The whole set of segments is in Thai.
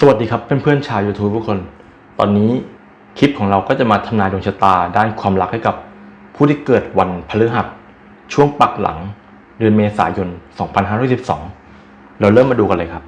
สวัสดีครับเพื่อนๆชาว YouTube ทุกคน ตอนนี้คลิปของเราก็จะมาทำนายดวงชะตาด้านความรักให้กับผู้ที่เกิดวันพฤหัสช่วงปักหลังเดือนเมษายน 2512 เราเริ่มมาดูกันเลยครับ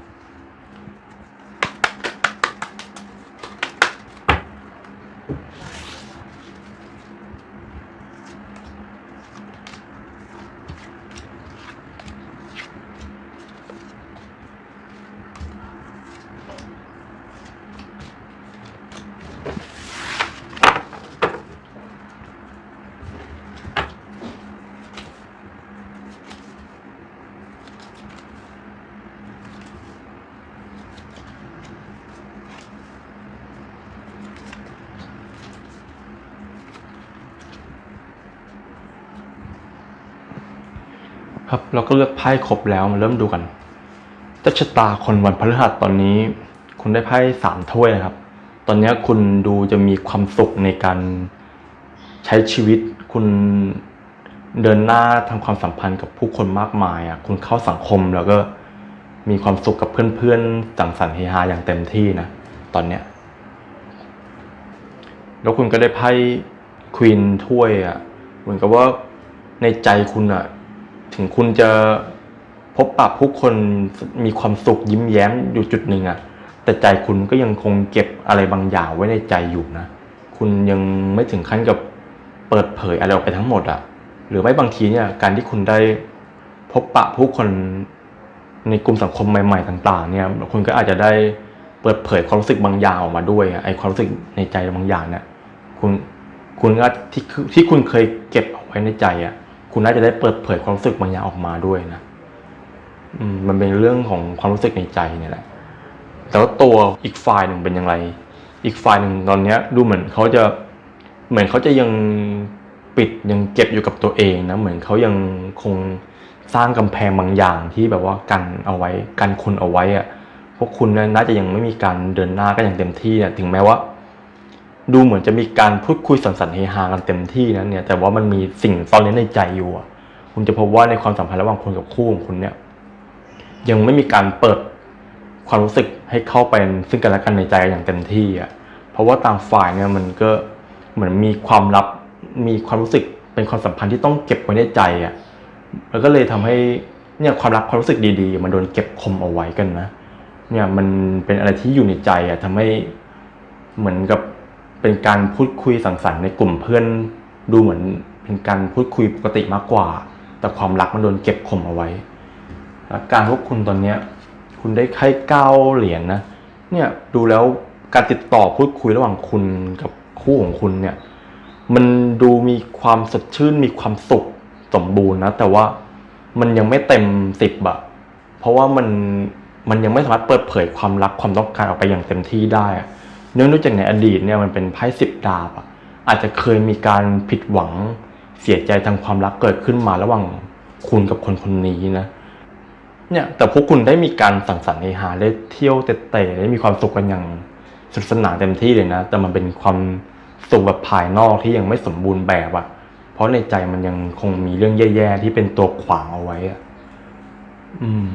ครับเราก็เลือกไพ่ครบแล้วมาเริ่มดูกันเจ้าชะตาคนวันพฤหัสตอนนี้ คุณได้ไพ่สามถ้วยนะครับ ตอนนี้คุณดูจะมีความสุขในการใช้ชีวิต คุณเดินหน้าทำความสัมพันธ์กับผู้คนมากมายอะคุณเข้าสังคมแล้วก็มีความสุขกับเพื่อนๆสังสรรค์เฮฮาอย่างเต็มที่นะ ตอนเนี้ยแล้วคุณก็ได้ไพ่ควีนถ้วยอะเหมือนกับว่าในใจคุณอะ ถึงคุณจะพบปะผู้คนมีความสุขยิ้มแย้มอยู่จุดหนึ่งอะแต่ใจคุณก็ยังคงเก็บอะไรบางอย่างไว้ในใจอยู่นะ คุณยังไม่ถึงขั้นกับเปิดเผยอะไรออกไปทั้งหมดอะหรือไม่บางทีเนี่ยการที่คุณได้พบปะผู้คนในกลุ่มสังคมใหม่ๆต่าง ๆ เนี่ยคุณก็อาจจะได้เปิดเผยความรู้สึกบางอย่างออกมาด้วยไอความรู้สึกในใจบางอย่างเนี่ยคุณคุณก็ที่ที่คุณเคยเก็บเอาไว้ในใจอะ คุณน่าจะได้เปิดเผยความรู้สึกบางอย่างออกมาด้วยนะมันเป็นเรื่องของความรู้สึกในใจเนี่ยแหละ แต่ว่าตัวอีกฝ่ายหนึ่งเป็นอย่างไร อีกฝ่ายหนึ่งตอนเนี้ย ดูเหมือนเขาจะเหมือนเขาจะยังปิดยังเก็บอยู่กับตัวเองนะเหมือนเขายังคงสร้างกำแพงบางอย่างที่แบบว่ากันเอาไว้กันคุณเอาไว้อะพวกคุณน่าจะยังไม่มีการเดินหน้ากันอย่างเต็มที่อะถึงแม้ว่า ดูเหมือนจะมีการพูดคุยสังสรรค์เฮฮากันเต็มที่นะเนี่ยแต่ว่ามันมีสิ่งตอนนี้ในใจอยู่อะคุณจะพบว่าในความสัมพันธ์ระหว่างคุณกับคู่ของคุณเนี่ย ยังไม่มีการเปิดความรู้สึกให้เข้าไปซึ่งกันและกันในใจอย่างเต็มที่อะเพราะว่าต่างฝ่ายเนี่ยมันก็เหมือนมีความลับมีความรู้สึกเป็นความสัมพันธ์ที่ต้องเก็บไว้ในใจอะแล้วก็เลยทำให้เนี่ยความรักความรู้สึกดีๆ มันโดนเก็บคมเอาไว้กันนะเนี่ยมันเป็นอะไรที่อยู่ในใจอะทำให้เหมือนกับ เป็นการพูดคุยสังสรรค์ในกลุ่มเพื่อนดูเหมือนเป็นการพูดคุยปกติมากกว่า แต่ความรักมันโดนเก็บคมเอาไว้การพวกคุณตอนเนี้ยคุณได้ไข่เก้าเหรียญนะเนี่ยดูแล้วการติดต่อพูดคุยระหว่างคุณกับคู่ของคุณเนี่ยมันดูมีความสดชื่นมีความสุขสมบูรณ์นะ แต่ว่ามันยังไม่เต็มสิบอะเพราะว่ามันมันยังไม่สามารถเปิดเผยความรักความต้องการออกไปอย่างเต็มที่ได้อะ เนื่องด้วยจากในอดีตเนี่ยมันเป็นไพ่สิบดาบอะอาจจะเคยมีการผิดหวังเสียใจทางความรักเกิดขึ้นมาระหว่างคุณกับคนคนนี้นะเนี่ยแต่พวกคุณได้มีการสังสรรค์เฮฮาได้เที่ยวเตะได้มีความสุขกันอย่างสนุกสนานเต็มที่เลยนะ แต่มันเป็นความสุขแบบภายนอกที่ยังไม่สมบูรณ์แบบอะเพราะในใจมันยังคงมีเรื่องแย่ๆที่เป็นตัวขวางเอาไว้อะอืม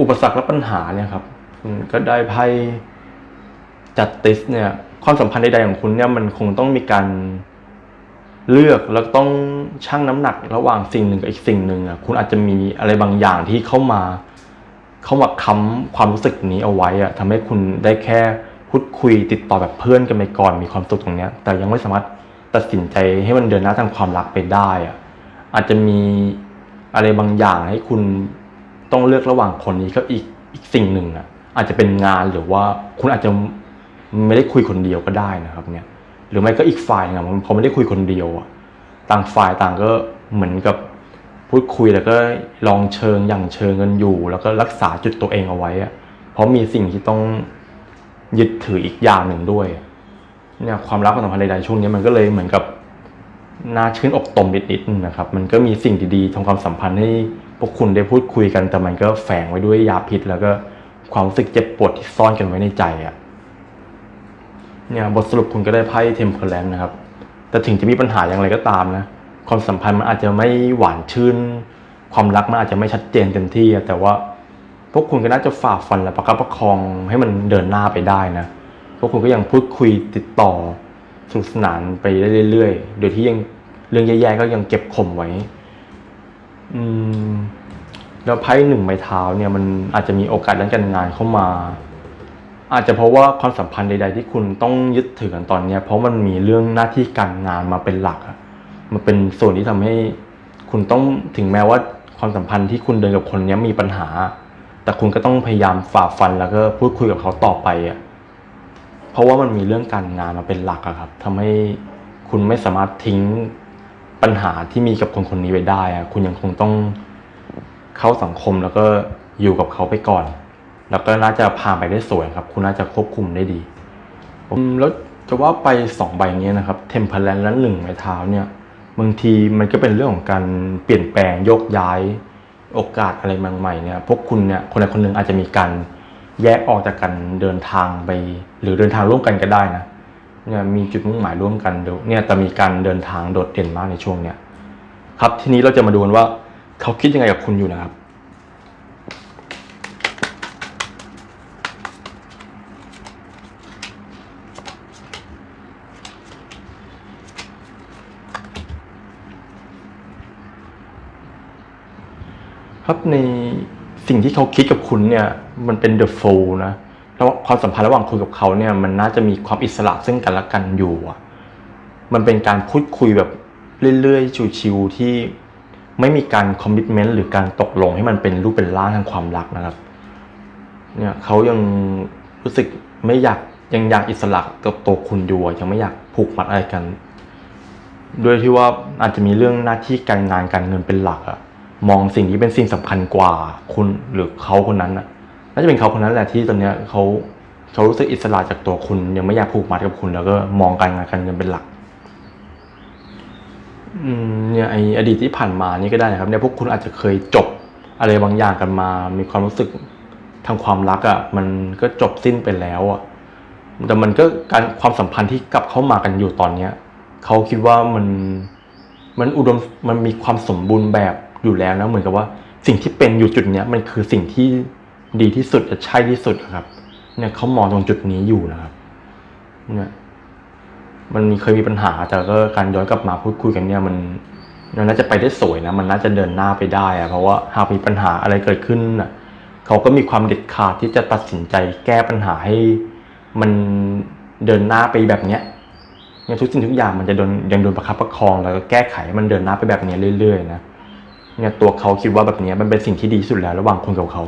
อุปสรรคและปัญหาเนี่ยครับก็ได้ไพ่ จัดติสเนี่ยความสัมพันธ์ใดๆของคุณเนี่ยมันคงต้องมีการเลือกแล้วต้องชั่งน้ำหนักระหว่างสิ่งหนึ่งกับอีกสิ่งหนึ่งอะคุณอาจจะมีอะไรบางอย่างที่เข้ามาเข้ามาค้ำความรู้สึกนี้เอาไว้อะทำให้คุณได้แค่พูดคุยติดต่อแบบเพื่อนกันไปก่อนมีความสุขตรงเนี้ย แต่ยังไม่สามารถตัดสินใจให้มันเดินหน้าทางความรักไปได้อะอาจจะมีอะไรบางอย่างให้คุณต้องเลือกระหว่างคนนี้ก็อีกอีกสิ่งหนึ่งอะอาจจะเป็นงานหรือว่าคุณอาจจะ ไม่ได้คุยคนเดียวก็ได้นะครับเนี่ยหรือไม่ก็อีกฝ่ายนะพอไม่ได้คุยคนเดียวอะต่างฝ่ายต่างก็เหมือนกับพูดคุยแล้วก็ลองเชิงอย่างเชิงกันอยู่ แล้วก็รักษาจุดตัวเองเอาไว้อะเพราะมีสิ่งที่ต้องยึดถืออีกอย่างหนึ่งด้วยเนี่ยความรักความสัมพันธ์ใดๆช่วงนี้มันก็เลยเหมือนกับน่าชื่นอกตมนิดๆนะครับ มันก็มีสิ่งดีๆทำความสัมพันธ์ให้พวกคุณได้พูดคุยกันแต่มันก็แฝงไว้ด้วยยาพิษ แล้วก็ความรู้สึกเจ็บปวดที่ซ่อนกันไว้ในใจอะ เนี่ยบทสรุปคุณก็ได้ไพ่เทมเพลแลนนะครับ แต่ถึงจะมีปัญหาอย่างไรก็ตามนะ ความสัมพันธ์มันอาจจะไม่หวานชื่น ความรักมันอาจจะไม่ชัดเจนเต็มที่ แต่ว่าพวกคุณก็น่าจะฝ่าฟันและประคับประคองให้มันเดินหน้าไปได้นะ พวกคุณก็ยังพูดคุยติดต่อสนุกสนานไปได้เรื่อยๆ โดยที่ยังเรื่องแย่ๆก็ยังเก็บข่มไว้ อืม แล้วไพ่หนึ่งไม้เท้าเนี่ยมันอาจจะมีโอกาสด้านการงานเข้ามา อาจจะเพราะว่าความสัมพันธ์ใด ๆ ที่คุณต้องยึดถือกันตอนเนี้ยเพราะมันมีเรื่องหน้าที่การงานมาเป็นหลักอะมันเป็นส่วนที่ทำให้คุณต้องถึงแม้ว่าความสัมพันธ์ที่คุณเดินกับคนนี้มีปัญหา แต่คุณก็ต้องพยายามฝ่าฟันแล้วก็พูดคุยกับเขาต่อไปอะเพราะว่ามันมีเรื่องการงานมาเป็นหลักอะครับทำให้คุณไม่สามารถทิ้งปัญหาที่มีกับคนคนนี้ไปได้อะคุณยังคงต้องเข้าสังคมแล้วก็อยู่กับเขาไปก่อน แล้วก็น่าจะพาไปได้สวยครับ คุณน่าจะควบคุมได้ดีอืมแล้วจะว่าไปสองใบนี้นะครับเทมเพลนและหนึ่งไม้เท้าเนี่ยบางทีมันก็เป็นเรื่องของการเปลี่ยนแปลงโยกย้ายโอกาสอะไรใหม่ๆเนี่ยพวกคุณเนี่ยคนใดคนหนึ่งอาจจะมีการแยกออกจากกันเดินทางไป หรือเดินทางร่วมกันก็ได้นะเนี่ยมีจุดมุ่งหมายร่วมกันเดี๋ยวเนี่ยแต่มีการเดินทางโดดเด่นมากในช่วงเนี้ยครับทีนี้เราจะมาดูกันว่าเขาคิดยังไงกับคุณอยู่นะครับ ครับในสิ่งที่เขาคิดกับคุณเนี่ย มันเป็น the flow นะแล้วความสัมพันธ์ระหว่างคุณกับเขาเนี่ย มันน่าจะมีความอิสระซึ่งกันและกันอยู่อะมันเป็นการพูดคุยแบบเรื่อยๆชิวๆที่ไม่มีการคอมมิ t เมนต์หรือการตกลงให้มันเป็นรูปเป็นร่างทางความรักนะครับ เนี่ยเขายังรู้สึกไม่อยากยังอยากอิสระกับตัวคุณอยู่ยังไม่อยากผูกมัดอะไรกัน ด้วยที่ว่าอาจจะมีเรื่องหน้าที่การงานการเงินเป็นหลักอะ มองสิ่งนี้เป็นสิ่งสำคัญกว่าคุณหรือเขาคนนั้นอะน่าจะเป็นเขาคนนั้นแหละที่ตอนเนี้ยเขาเขารู้สึกอิสระจากตัวคุณ ยังไม่อยากผูกมัดกับคุณ แล้วก็มองการงานการเงินเป็นหลักอืมเนี่ยไออดีตที่ผ่านมานี่ก็ได้นะครับเนี่ยพวกคุณอาจจะเคยจบอะไรบางอย่างกันมา มีความรู้สึกทางความรักอะ่ะ มันก็จบสิ้นไปแล้วอะ่ะแต่มันก็การความสัมพันธ์ที่กลับเข้ามากันอยู่ตอนเนี้ยเขาคิดว่ามันมันอุดมมันมีความสมบูรณ์แบบ อยู่แล้วนะเหมือนกับว่าสิ่งที่เป็นอยู่จุดเนี้ยมันคือสิ่งที่ดีที่สุดและใช่ที่สุดครับ เนี่ยเขามองตรงจุดนี้อยู่นะครับ เนี่ยมันมีเคยมีปัญหาแต่ก็การย้อนกลับมาพูดคุยกันเนี่ยมันมันน่าจะไปได้สวยนะ มันน่าจะเดินหน้าไปได้อะเพราะว่าหากมีปัญหาอะไรเกิดขึ้นน่ะเขาก็มีความเด็ดขาดที่จะตัดสินใจแก้ปัญหาให้มันเดินหน้าไปแบบเนี้ยเนี่ยทุกสิ่งทุกอย่างมันจะโดนยังโดนประคับประคองแล้วก็แก้ไขมันเดินหน้าไปแบบนี้เรื่อยๆนะ เนี่ยตัวเขาคิดว่าแบบนี้มันเป็นสิ่งที่ดีสุดแล้ว ระหว่างคุณกับเขา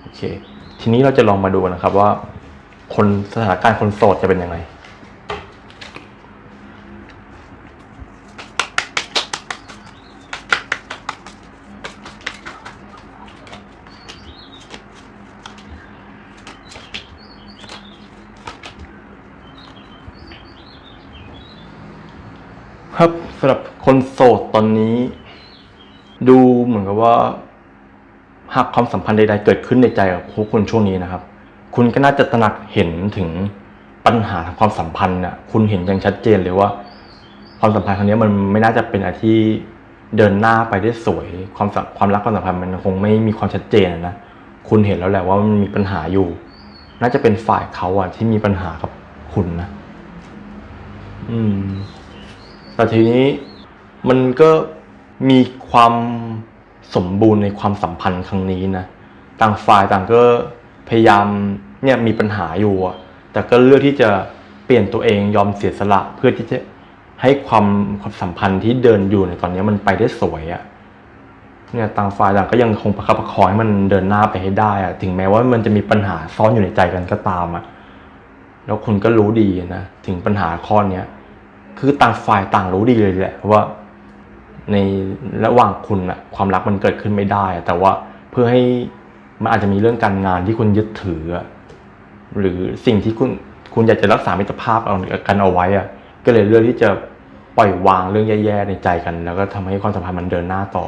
โอเค ทีนี้เราจะลองมาดูนะครับว่า คนสถานการณ์คนโสดจะเป็นยังไงครับสำหรับคนโสดตอนนี้ ดูเหมือนกับว่า หากความสัมพันธ์ใดๆเกิดขึ้นในใจกับพวกคุณช่วงนี้นะครับ คุณก็น่าจะตระหนักเห็นถึงปัญหาทางความสัมพันธ์น่ะคุณเห็นอย่างชัดเจนเลยว่า ความสัมพันธ์ครั้งนี้มันไม่น่าจะเป็นอะไรที่เดินหน้าไปได้สวย ความสัมความรักความสัมพันธ์มันคงไม่มีความชัดเจนนะคุณเห็นแล้วแหละว่ามันมีปัญหาอยู่ น่าจะเป็นฝ่ายเขาอะที่มีปัญหากับคุณนะ อืม แต่ทีนี้มันก็ มีความสมบูรณ์ในความสัมพันธ์ครั้งนี้นะต่างฝ่ายต่างก็พยายามเนี่ยมีปัญหาอยู่อะแต่ก็เลือกที่จะเปลี่ยนตัวเองยอมเสียสละเพื่อที่จะให้ความความสัมพันธ์ที่เดินอยู่ในตอนนี้มันไปได้สวยอะเนี่ยต่างฝ่ายต่างก็ยังคงประคับประคองให้มันเดินหน้าไปให้ได้อะถึงแม้ว่ามันจะมีปัญหาซ่อนอยู่ในใจกันก็ตามอะแล้วคุณก็รู้ดีนะถึงปัญหาข้อเนี้ยคือต่างฝ่ายต่างรู้ดีเลยแหละว่า ในระหว่างคุณอะความรักมันเกิดขึ้นไม่ได้อะแต่ว่าเพื่อให้มันอาจจะมีเรื่องการงานที่คุณยึดถือ หรือสิ่งที่คุณคุณอยากจะรักษามิตรภาพเอากันเอาไว้อะก็เลยเลือกที่จะปล่อยวางเรื่องแย่ๆในใจกัน แล้วก็ทำให้ความสัมพันธ์มันเดินหน้าต่อ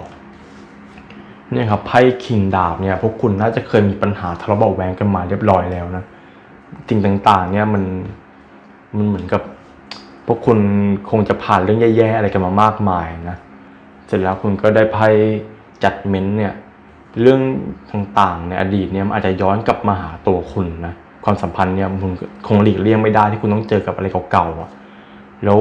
เนี่ยครับไพ่คิงดาบเนี่ยพวกคุณน่าจะเคยมีปัญหาทะเลาะเบาะแวงกันมาเรียบร้อยแล้วนะสิ่งต่างๆ เนี่ยมันมันเหมือนกับ พวกคุณคงจะผ่านเรื่องแย่ๆอะไรกันมามากมายนะ เสร็จแล้วคุณก็ได้ไพ่จัดเม้นต์เนี่ยเรื่องต่างๆในอดีตเนี่ยมันอาจจะย้อนกลับมาหาตัวคุณนะความสัมพันธ์เนี่ยคุณคงหลีกเลี่ยงไม่ได้ที่คุณต้องเจอกับอะไรเก่าๆอะแล้ว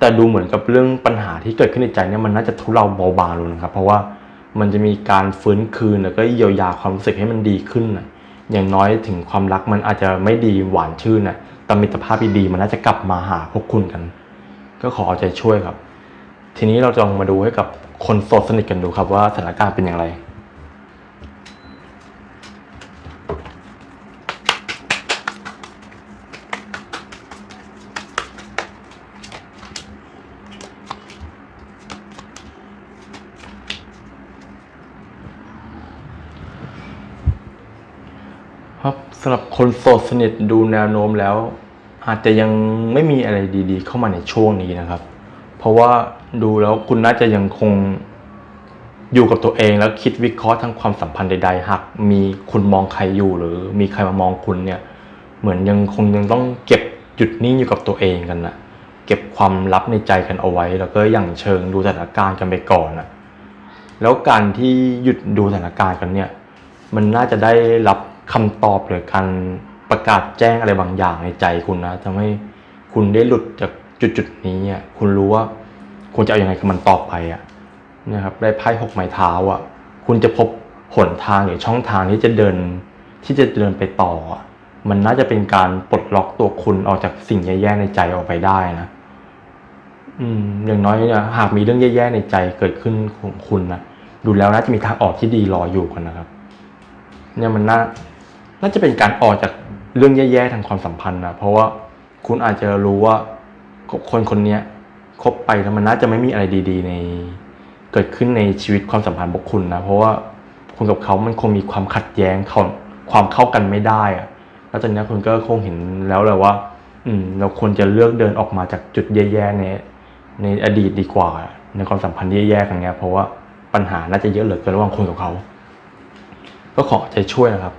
แต่ดูเหมือนกับเรื่องปัญหาที่เกิดขึ้นในใจเนี่ยมันน่าจะทุเลาเบาบางลงนะครับ เพราะว่ามันจะมีการฟื้นคืนแล้วก็เยียวยาความรู้สึกให้มันดีขึ้นนะอย่างน้อยถึงความรักมันอาจจะไม่ดีหวานชื่นนะแต่มิตรภาพดีๆมันน่าจะกลับมาหาพวกคุณกัน ก็ขอเอาใจช่วยครับ ทีนี้เราจะลองมาดูให้กับคนโสดสนิทกันดูครับว่าสถานการณ์เป็นอย่างไร ครับสำหรับคนโสดสนิทดูแนวโน้มแล้ว อาจจะยังไม่มีอะไรดีๆ เข้ามาในช่วงนี้นะครับ ราะว่าดูแล้วคุณน่าจะยังคงอยู่กับตัวเองแล้วคิดวิเคราะห์ทางความสัมพันธ์ใดๆหากมีคุณมองใครอยู่หรือมีใครมามองคุณเนี่ย เหมือนยังคงยังต้องเก็บหยุดนิ่งอยู่กับตัวเองกันนะเก็บความลับในใจกันเอาไว้ แล้วก็อย่างเชิงดูสถานการณ์กันไปก่อนนะแล้วการที่หยุดดูสถานการณ์กันเนี่ย มันน่าจะได้รับคำตอบหรือการประกาศแจ้งอะไรบางอย่างในใจคุณนะทำให้คุณได้หลุดจาก จุดจุดๆนี้อะคุณรู้ว่าคุณจะเอาอยัางไงกับมันต่อไปอะนะครับได้ไพ่หกไม้เท้าอะคุณจะพบหนทางหรือช่องทางที่จะเดินที่จะเดินไปต่ออะมันน่าจะเป็นการปลดล็อกตัวคุณออกจากสิ่งแย่ๆในใจออกไปได้นะอืมอย่างน้อยเนี่ยหากมีเรื่องแย่ๆในใจเกิดขึ้นของคุณนะดูแล้วน่าจะมีทางออกที่ดีรออยู่กันนะครับ เนี่ยมันน่าน่าจะเป็นการออกจากเรื่องแย่ๆทางความสัมพันธ์นะเพราะว่าคุณอาจจะรู้ว่า คนคนนี้คบไปแล้วมันน่าจะไม่มีอะไรดี ๆ ในเกิดขึ้นในชีวิตความสัมพันธ์ของคุณนะ เพราะว่าคุณกับเขามันคงมีความขัดแย้งความเข้ากันไม่ได้อะแล้วตอนนี้คุณก็คงเห็นแล้วแหละว่า อืม เราควรจะเลือกเดินออกมาจากจุดแย่ๆในในอดีตดีกว่า ในความสัมพันธ์แย่ๆกันเนี้เพราะว่าปัญหาน่าจะเยอะเหลือเกินระหว่างคุณกับเขา ก็ขอใจช่วยนะครับ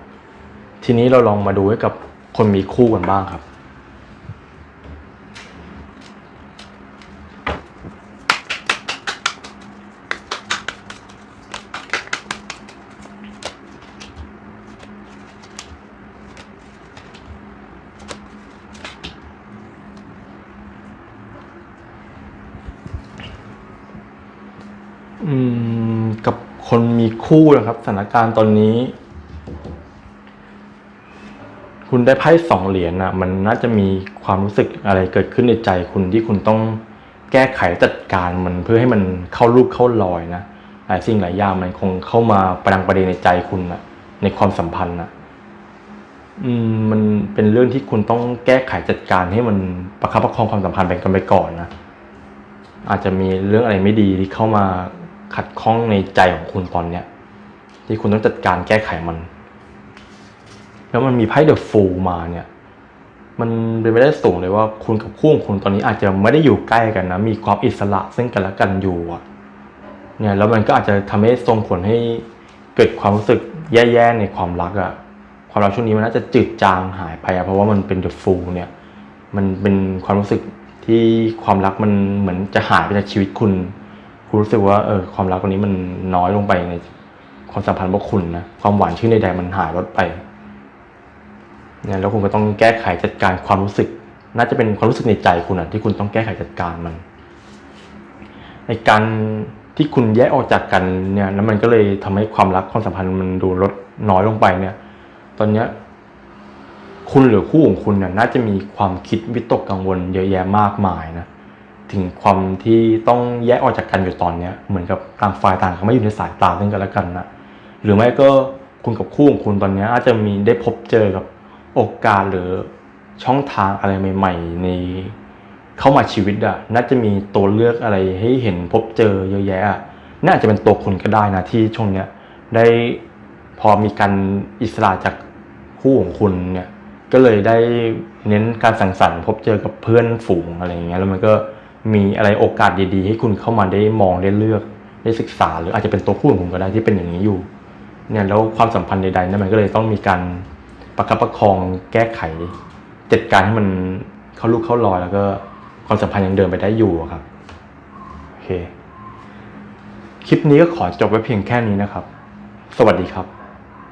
ทีนี้เราลองมาดูให้กับคนมีคู่กันบ้างครับ อืมกับคนมีคู่นะครับ สถานการณ์ตอนนี้ คุณได้ไพ่สองเหรียญนะมันน่าจะมีความรู้สึกอะไรเกิดขึ้นในใจคุณที่คุณต้องแก้ไขจัดการมันเพื่อให้มันเข้ารูปเข้ารอยนะหลายสิ่งหลายอย่างมันคงเข้ามาประดังประเด็นในใจคุณนะในความสัมพันธ์นะอืมมันเป็นเรื่องที่คุณต้องแก้ไขจัดการให้มันประคับประคองความสัมพันธ์ไปกันไปก่อนนะอาจจะมีเรื่องอะไรไม่ดีที่เข้ามา ขัดข้องในใจของคุณตอนเนี้ยที่คุณต้องจัดการแก้ไขมัน แล้วมันมีไพ่เดอะฟูลมาเนี่ย มันเป็นไปได้สูงเลยว่าคุณกับคู่ของคุณตอนนี้อาจจะไม่ได้อยู่ใกล้กันนะ มีความอิสระซึ่งกันและกันอยู่อะเนี่ยแล้วมันก็อาจจะทำให้ส่งผลให้เกิดความรู้สึกแย่ๆในความรักอะความรักช่วงนี้มันน่าจะจืดจางหายไปอะเพราะว่ามันเป็นเดอะฟูลเนี่ย มันเป็นความรู้สึกที่ความรักมันเหมือนจะหายไปจากชีวิตคุณ คุณรู้สึกว่าเออความรักตรงนี้มันน้อยลงไปในความสัมพันธ์พวกคุณนะความหวานชื่นใดๆมันหายลดไปเนี่ยแล้วคุณก็ต้องแก้ไขจัดการความรู้สึก น่าจะเป็นความรู้สึกในใจคุณอะที่คุณต้องแก้ไขจัดการมันในการที่คุณแยกออกจากกันเนี่ยแล้วมันก็เลยทำให้ความรักความสัมพันธ์มันดูลดน้อยลงไปเนี่ย ตอนเนี้ยคุณหรือคู่ของคุณเนี่ยน่าจะมีความคิดวิตกกังวลเยอะแยะมากมายนะ ถึงความที่ต้องแยกออกจากกันอยู่ตอนเนี้ยเหมือนกับต่างฝ่ายต่างเขาไม่อยู่ในสายตาซึ่งกันและกันนะหรือไม่ก็คุณกับคู่ของคุณตอนนี้อาจจะมีได้พบเจอกับโอกาสหรือช่องทางอะไรใหม่ ๆ ในเข้ามาชีวิตอะน่าจะมีตัวเลือกอะไรให้เห็นพบเจอเยอะแยะอะน่าจะเป็นตัวคุณก็ได้นะที่ช่วงเนี้ยได้พอมีการอิสระจากคู่ของคุณเนี่ยก็เลยได้เน้นการสังสรรค์พบเจอกับเพื่อนฝูงอะไรอย่างเงี้ยแล้วมันก็ มีอะไรโอกาสดีๆ ให้คุณเข้ามาได้มองได้เลือกได้ศึกษา หรืออาจจะเป็นตัวคู่ของคุณก็ได้ที่เป็นอย่างนี้อยู่เนี่ยแล้วความสัมพันธ์ใดๆนั่นมันก็เลยต้องมีการประคับประคองแก้ไข จัดการให้มันเข้าลูกเข้ารอยแล้วก็ความสัมพันธ์ยังเดินไปได้อยู่ครับโอเคคลิปนี้ก็ขอจบไว้เพียงแค่นี้นะครับ สวัสดีครับ